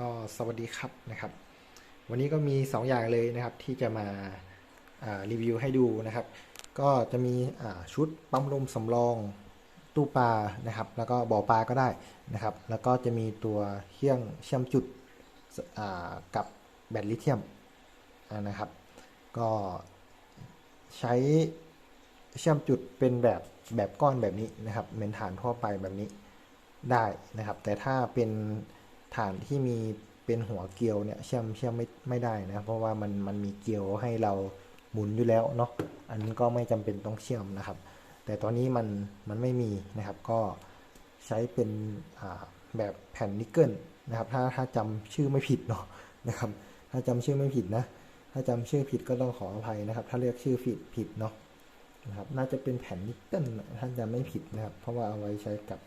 ก็สวัสดีครับนะครับ วันนี้ก็มี 2 อย่างเลยนะครับที่จะมาารีวิวให้ดูนะครับ ก็จะมีชุดปั๊มลมสำรองตู้ปลานะครับ แล้วก็บ่อปลาก็ได้นะครับ แล้วก็จะมีตัวเครื่องเชื่อมจุดกับแบตลิเธียมนะครับ ก็ใช้เชื่อมจุดเป็นแบบแบบก้อนแบบนี้นะครับเหมือนฐานทั่วไปแบบนี้ได้นะครับ แต่ถ้าเป็น ฐานที่มีเป็นหัวเกลียวเนี่ยเชื่อมเชื่อมไม่ไม่ได้นะเพราะว่ามันมันมีเกลียวให้เราหมุนอยู่แล้วเนาะอันนี้ก็ไม่จำเป็นต้องเชื่อมนะครับ แต่ตอนนี้มันมันไม่มีนะครับก็ใช้เป็นแบบแผ่นนิกเกิลนะครับถ้าถ้าจำชื่อไม่ผิดเนาะนะครับถ้าจำชื่อไม่ผิดนะ ถ้าจำชื่อผิดก็ต้องขออภัยนะครับ ถ้าเรียกชื่อผิดผิดเนาะนะครับน่าจะเป็นแผ่นนิกเกิลถ้าจำไม่ผิดนะครับ เพราะว่าเอาไว้ใช้กับ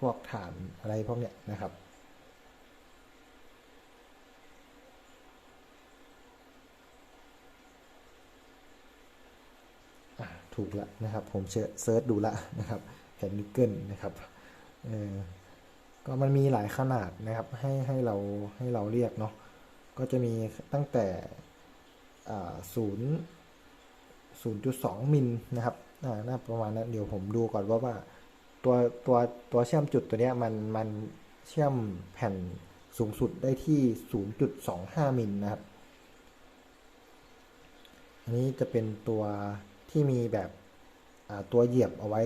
พวกฐานอะไรพวกเนี้ยนะครับ ถูกละนะครับ ผมเซิร์ชดูละนะครับแผ่นนิกเกิลนะครับเออก็มันมีหลายขนาดนะครับ ให้ให้เราให้เราเรียกเนาะก็จะมีตั้งแต่ศูนย์ศูนย์จุดสองมิลนะครับน่าประมาณนั้นเดี๋ยวผมดูก่อนว่าว่า ตัวตัวตัวเชื่อมจุดตัวเนี้ยมันมันเชื่อมแผ่นสูงสุดได้ที่ 0.25 มิลนะครับ อันนี้จะเป็นตัวที่มีแบบตัวเหยียบเอาไว้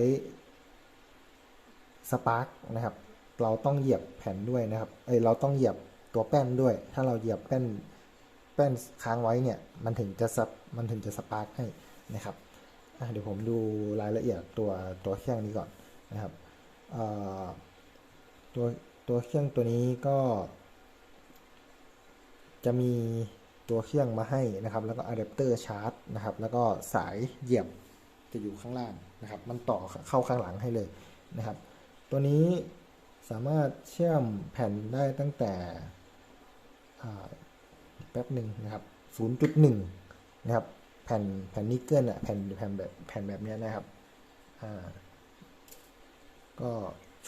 สปาร์กนะครับ เราต้องเหยียบแผ่นด้วยนะครับ เอ้ย เราต้องเหยียบตัวแป้นด้วย ถ้าเราเหยียบแป้นแป้นค้างไว้เนี่ย มันถึงจะสับมันถึงจะสปาร์กให้นะครับ เดี๋ยวผมดูรายละเอียดตัวตัวเครื่องนี้ก่อน นะครับตัวตัวเครื่องตัวนี้ก็ จะมีตัวเครื่องมาให้นะครับ แล้วก็อะแดปเตอร์ชาร์จนะครับ แล้วก็สายเหยียบจะอยู่ข้างล่างนะครับ มันต่อเข้าข้างหลังให้เลยนะครับ ตัวนี้สามารถเชื่อมแผ่นได้ตั้งแต่แป๊บหนึ่งนะครับ 0.1 นะครับ แผ่นแผ่นนิกเกิลอะแผ่นแผ่นแบบแผ่นแบบนี้นะครับ อ่า ก็ 0.1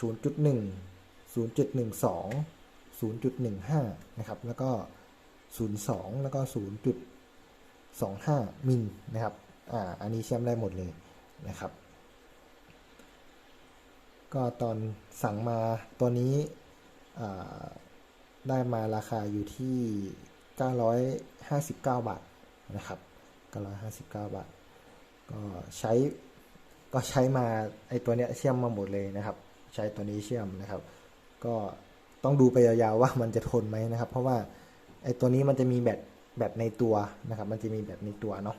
0.12 0.15 นะครับ แล้วก็ 02 แล้วก็ 0.25 มิลนะครับ อ่า อันนี้เชื่อมได้หมดเลยนะครับ ก็ตอนสั่งมาตัวนี้ได้มาราคาอยู่ที่ 959 บาทนะครับ 959 บาท ก็ใช้ ก็ใช้มาไอตัวเนี้ยเชื่อมมาหมดเลยนะครับ ใช้ตัวนี้เชื่อมนะครับ ก็ต้องดูไปยาวๆว่ามันจะทนไหมนะครับ เพราะว่าไอตัวนี้มันจะมีแบตแบตในตัวนะครับ มันจะมีแบตในตัวเนาะ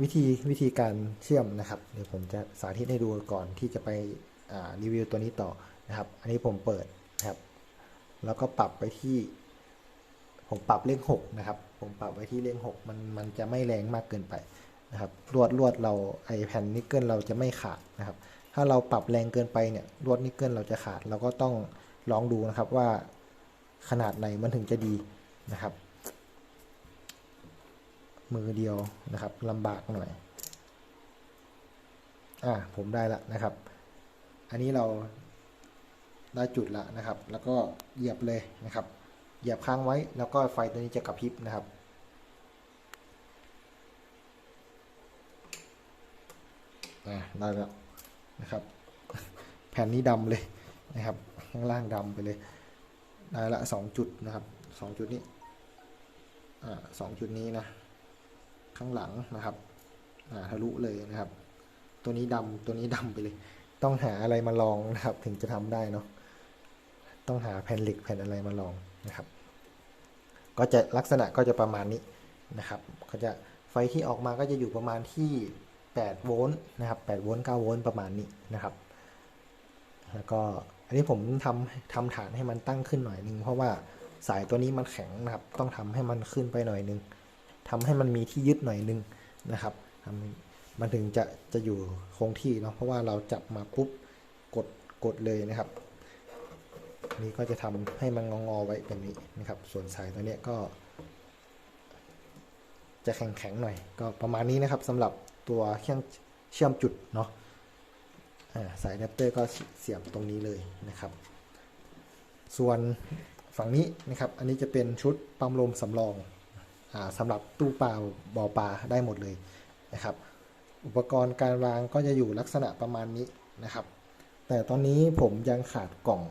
วิธีวิธีการเชื่อมนะครับ เดี๋ยวผมจะสาธิตให้ดูก่อนที่จะไปอ่ารีวิวตัวนี้ต่อนะครับ อันนี้ผมเปิดนะครับ แล้วก็ปรับไปที่ ผมปรับเลขหกนะครับ ผมปรับไว้ที่เลขหกมันมันจะไม่แรงมากเกินไป นะครับลวดลวดเราไอแผ่นนิกเกิลเราจะไม่ขาดนะครับ ถ้าเราปรับแรงเกินไปเนี่ยลวดนิกเกิลเราจะขาด เราก็ต้องลองดูนะครับว่าขนาดไหนมันถึงจะดีนะครับ มือเดียวนะครับลำบากหน่อยอ่าผมได้ละนะครับ อันนี้เราได้จุดละนะครับ แล้วก็เหยียบเลยนะครับ เหยียบค้างไว้แล้วก็ไฟตัวนี้จะกระพริบนะครับ ได้แล้วนะครับ แผ่นนี้ดำเลยนะครับ ข้างล่างดำไปเลย ได้ละสองจุดนะครับสองจุดนี้อ่าสองจุดนี้นะ ข้างหลังนะครับอ่าทะลุเลยนะครับ ตัวนี้ดำตัวนี้ดำไปเลย ต้องหาอะไรมาลองนะครับ ถึงจะทำได้เนาะต้องหาแผ่นเหล็กแผ่นอะไรมาลองนะครับ ก็จะลักษณะก็จะประมาณนี้นะครับ ก็จะไฟที่ออกมาก็จะอยู่ประมาณที่ 8โวลต์นะครับ8โวลต์9โวลต์ประมาณนี้นะครับ แล้วก็อันนี้ผมทำทำฐานให้มันตั้งขึ้นหน่อยนึง เพราะว่าสายตัวนี้มันแข็งนะครับ ต้องทำให้มันขึ้นไปหน่อยนึงทำให้มันมีที่ยึดหน่อยนึงนะครับทำมันถึงจะจะอยู่คงที่เนาะเพราะว่าเราจับมาปุ๊บกดกดเลยนะครับ นี้ก็จะทำให้มันงอๆไว้แบบนี้นะครับ ส่วนสายตัวเนี้ยก็ จะแข็งๆหน่อยก็ประมาณนี้นะครับสำหรับ ตัวเครื่องเชื่อมจุดเนาะสายอะแดปเตอร์ก็เสียบตรงนี้เลยนะครับ ส่วนฝั่งนี้นะครับ อันนี้จะเป็นชุดปั๊มลมสำรองอสำหรับตู้ปลาบ่อปลาได้หมดเลยนะครับ อุปกรณ์การวางก็จะอยู่ลักษณะประมาณนี้นะครับ แต่ตอนนี้ผมยังขาดกล่อง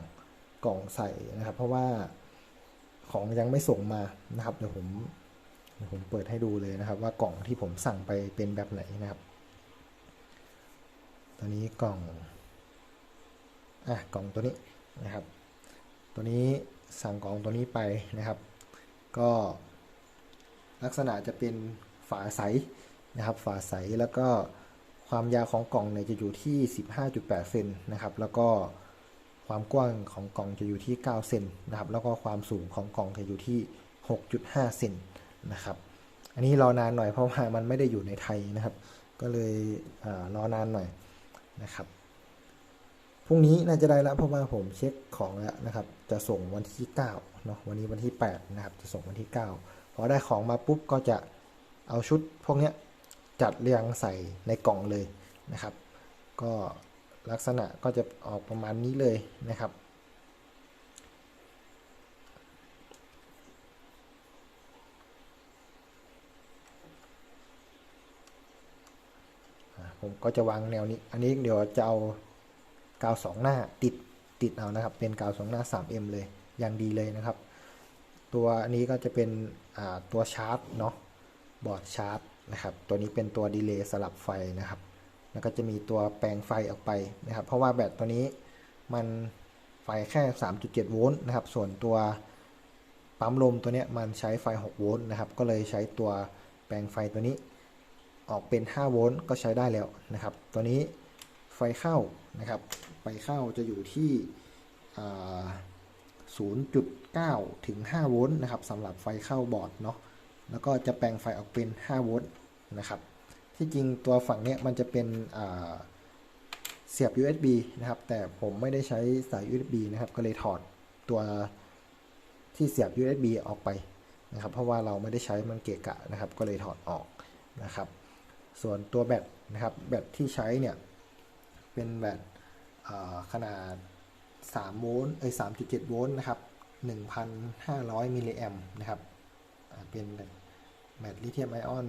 กล่องใส่นะครับ เพราะว่าของยังไม่ส่งมานะครับเดี๋ยวผม ผมเปิดให้ดูเลยนะครับ ว่ากล่องที่ผมสั่งไปเป็นแบบไหนนะครับตอนนี้กล่องอะกล่องตัวนี้นะครับ ตัวนี้สั่งกล่องตัวนี้ไปนะครับ ก็ลักษณะจะเป็นฝาใสนะครับ ฝาใสแล้วก็ความยาวของกล่องเนี่ยจะอยู่ที่ 15.8 เซนนะครับ แล้วก็ความกว้างของกล่องจะอยู่ที่ 9 เซนนะครับ แล้วก็ความสูงของกล่องจะอยู่ที่ 6.5 เซน นะครับ อันนี้รอนานหน่อยเพราะว่ามันไม่ได้อยู่ในไทยนะครับ ก็เลยอรอนานหน่อยนะครับพรุ่งนี้น่าจะได้แล้วเพราะว่าผมเช็คของแล้วนะครับ จะส่งวันที่9เนาะวันนี้วันที่ 8 นะครับ จะส่งวันที่ 9 พอได้ของมาปุ๊บก็จะเอาชุดพวกนี้จัดเรียงใส่ในกล่องเลยนะครับ ก็ลักษณะก็จะออกประมาณนี้เลยนะครับ ผมก็จะวางแนวนี้ อันนี้เดี๋ยวจะเอากาวสองหน้าติดติดเอานะครับ เป็นกาวสองหน้า 3M เลยอย่างดีเลยนะครับ ตัวอันนี้ก็จะเป็นตัวชาร์จเนาะบอร์ดชาร์จนะครับตัวนี้เป็นตัวดีเลย์สลับไฟนะครับ แล้วก็จะมีตัวแปลงไฟออกไปนะครับ เพราะว่าแบตตัวนี้มันไฟแค่ 3.7 โวลต์นะครับ ส่วนตัวปั๊มลมตัวเนี้ยมันใช้ไฟ 6 โวลต์นะครับ ก็เลยใช้ตัวแปลงไฟตัวนี้ ออกเป็น 5 โวลต์ก็ใช้ได้แล้วนะครับ ตัวนี้ไฟเข้านะครับ ไฟเข้าจะอยู่ที่ 0.9 ถึง 5 โวลต์นะครับสำหรับไฟเข้าบอร์ดเนาะ แล้วก็จะแปลงไฟออกเป็น 5 โวลต์นะครับ ที่จริงตัวฝั่งเนี้ยมันจะเป็นเสียบ USB นะครับ แต่ผมไม่ได้ใช้สาย USB นะครับ ก็เลยถอดตัวที่เสียบ USB ออกไปนะครับ เพราะว่าเราไม่ได้ใช้มันเกะกะนะครับ ก็เลยถอดออกนะครับ ส่วนตัวแบตนะครับแบตที่ใช้เนี่ยเป็นแบตขนาด 3 โวลต์เอ้ย3.7 โวลต์นะครับ 1,500 มิลลิแอมป์นะครับเป็นแบตลิเธียมไอออน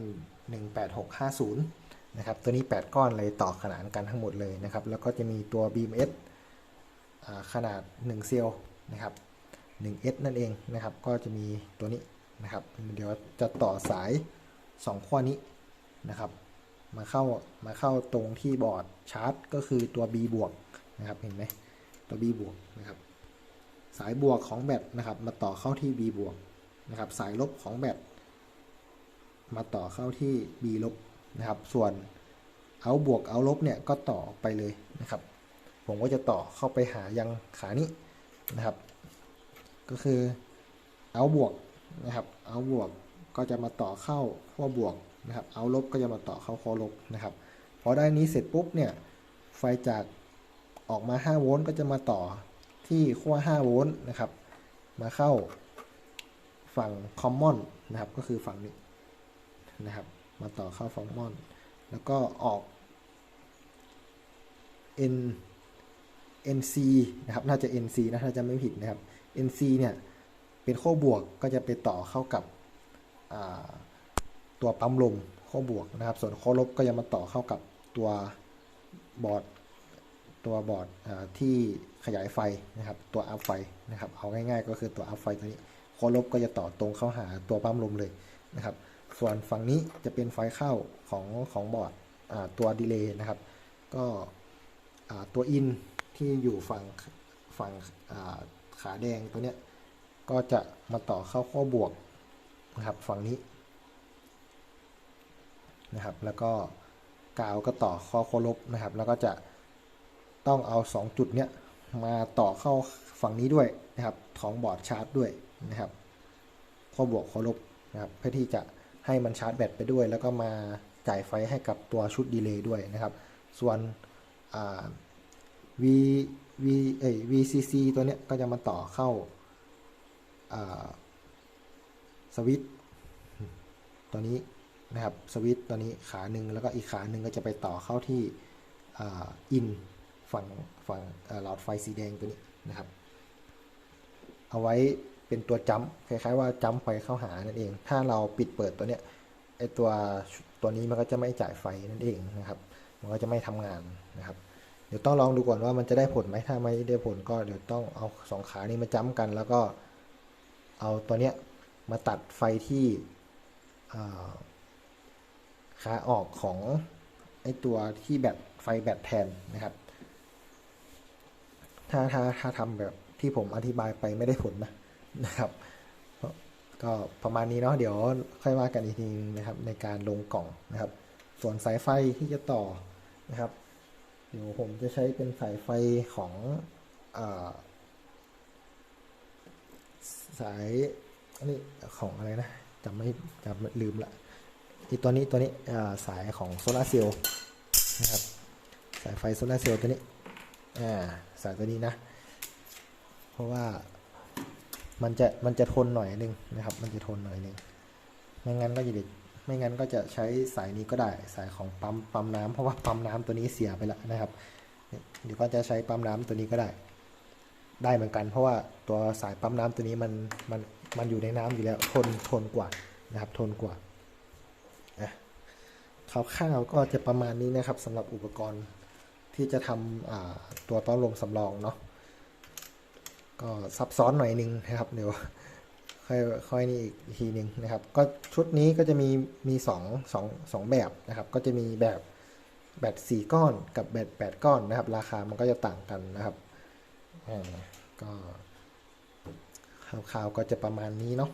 18650 นะครับ ตัวนี้ 8 ก้อนเลยต่อขนานกันทั้งหมดเลยนะครับ แล้วก็จะมีตัว BMS อ่าขนาด 1 เซลล์นะครับ 1S นั่นเองนะครับ ก็จะมีตัวนี้นะครับ เดี๋ยวจะต่อสาย 2ขั้วนี้นะครับ มาเข้ามาเข้าตรงที่บอร์ดชาร์จก็คือตัว B บวกนะครับเห็นไหมตัว B บวกนะครับสายบวกของแบตนะครับ มาต่อเข้าที่ B บวกนะครับ สายลบของแบตมาต่อเข้าที่ B ลบนะครับ ส่วนเอาบวกเอาลบเนี่ยก็ต่อไปเลยนะครับ ผมก็จะต่อเข้าไปหายังขานี้นะครับ ก็คือเอาบวกนะครับเอาบวกก็จะมาต่อเข้าขั้วบวก นะครับเอาลบก็จะมาต่อเข้าขั้วลบนะครับพอได้นี้เสร็จปุ๊บเนี่ยไฟจากออกมา 5 โวลต์ก็จะมาต่อที่ขั้ว 5 โวลต์นะครับ มาเข้าฝั่ง common นะครับ ก็คือฝั่งนี้นะครับ มาต่อเข้าฝั่ง common แล้วก็ออก n NC นะครับ น่าจะ NC นะถ้าจะไม่ผิดนะครับ NC เนี่ย เป็นขั้วบวกก็จะไปต่อเข้ากับอ่า ตัวปั๊มลมขั้วบวกนะครับ ส่วนขั้วลบก็จะมาต่อเข้ากับตัวบอร์ดตัวบอร์ดที่ขยายไฟนะครับ ตัวอัพไฟนะครับ เอาง่ายๆ ก็คือตัวอัพไฟตัวนี้ขั้วลบก็จะต่อตรงเข้าหาตัวปั๊มลมเลยนะครับ ส่วนฝั่งนี้จะเป็นไฟเข้าของของบอร์ดตัวดีเลย์นะครับ ก็ตัวอินที่อยู่ฝั่งฝั่งขาแดงตัวเนี้ยก็จะมาต่อเข้าขั้วบวกนะครับฝั่งนี้ นะครับ แล้วก็กาวก็ต่อข้อขั้วลบนะครับ แล้วก็จะต้องเอา 2 จุดเนี้ยมาต่อเข้าฝั่งนี้ด้วยนะครับของบอร์ดชาร์จด้วยนะครับข้อบวกข้อลบนะครับเพื่อที่จะให้มันชาร์จแบตไปด้วย แล้วก็มาจ่ายไฟให้กับตัวชุดดีเลย์ด้วยนะครับ ส่วน V V เอ้ย VCC ตัวเนี้ยก็จะมาต่อเข้าสวิตช์ตัวนี้ นะครับสวิตตัวนี้ขาหนึ่งแล้วก็อีกขาหนึ่งก็จะไปต่อเข้าที่อินฝั่งฝั่งหลอดไฟสีแดงตัวนี้นะครับ เอาไว้เป็นตัวจัมคล้ายๆว่าจัมไฟเข้าหานั่นเอง ถ้าเราปิดเปิดตัวเนี้ยไอตัวตัวนี้มันก็จะไม่จ่ายไฟนั่นเองนะครับ มันก็จะไม่ทำงานนะครับ เดี๋ยวต้องลองดูก่อนว่ามันจะได้ผลไหมถ้าไม่ได้ผลก็เดี๋ยวต้องเอาสองขานี้มาจ้ำกัน แล้วก็เอาตัวเนี้ยมาตัดไฟที่อ่า ขาออกของไอตัวที่แบตไฟแบตแทนนะครับ ถ้าถ้าถ้าทำแบบที่ผมอธิบายไปไม่ได้ผลนะนะครับ ก็ประมาณนี้เนาะเดี๋ยวค่อยว่ากันอีกทีนะครับ ในการลงกล่องนะครับ ส่วนสายไฟที่จะต่อนะครับ เดี๋ยวผมจะใช้เป็นสายไฟของอาสายอันนี้ของอะไรนะจำไม่จำลืมละ อีตัวนี้ตัวนี้สายของโซลาร์เซลล์นะครับสายไฟโซลาร์เซลล์ตัวนี้อ่าสายตัวนี้นะ เพราะว่ามันจะมันจะทนหน่อยนึงนะครับ มันจะทนหน่อยนึงไม่งั้นก็จะเด็ดไม่งั้นก็จะใช้สายนี้ก็ได้สายของปั๊มปั๊มน้ำเพราะว่าปั๊มน้ำตัวนี้เสียไปแล้วนะครับเดี๋ยวก็จะใช้ปั๊มน้ำตัวนี้ก็ได้ ได้เหมือนกัน เพราะว่าตัวสายปั๊มน้ำตัวนี้มันมันมันอยู่ในน้ำอยู่แล้วทนทนกว่านะครับ ทนกว่า คร่าวๆก็จะประมาณนี้นะครับสำหรับอุปกรณ์ที่จะทำตัวปั๊มลมสำรองเนาะก็ซับซ้อนหน่อยนึงนะครับเดี๋ยวค่อยค่อยนี่อีกทีหนึ่งนะครับ ก็ชุดนี้ก็จะมีมีสองสองสองแบบนะครับ ก็จะมีแบบแบตสี่ก้อนกับแบตแปดก้อนนะครับ ราคามันก็จะต่างกันนะครับอ่าก็คร่าวๆก็จะประมาณนี้เนาะ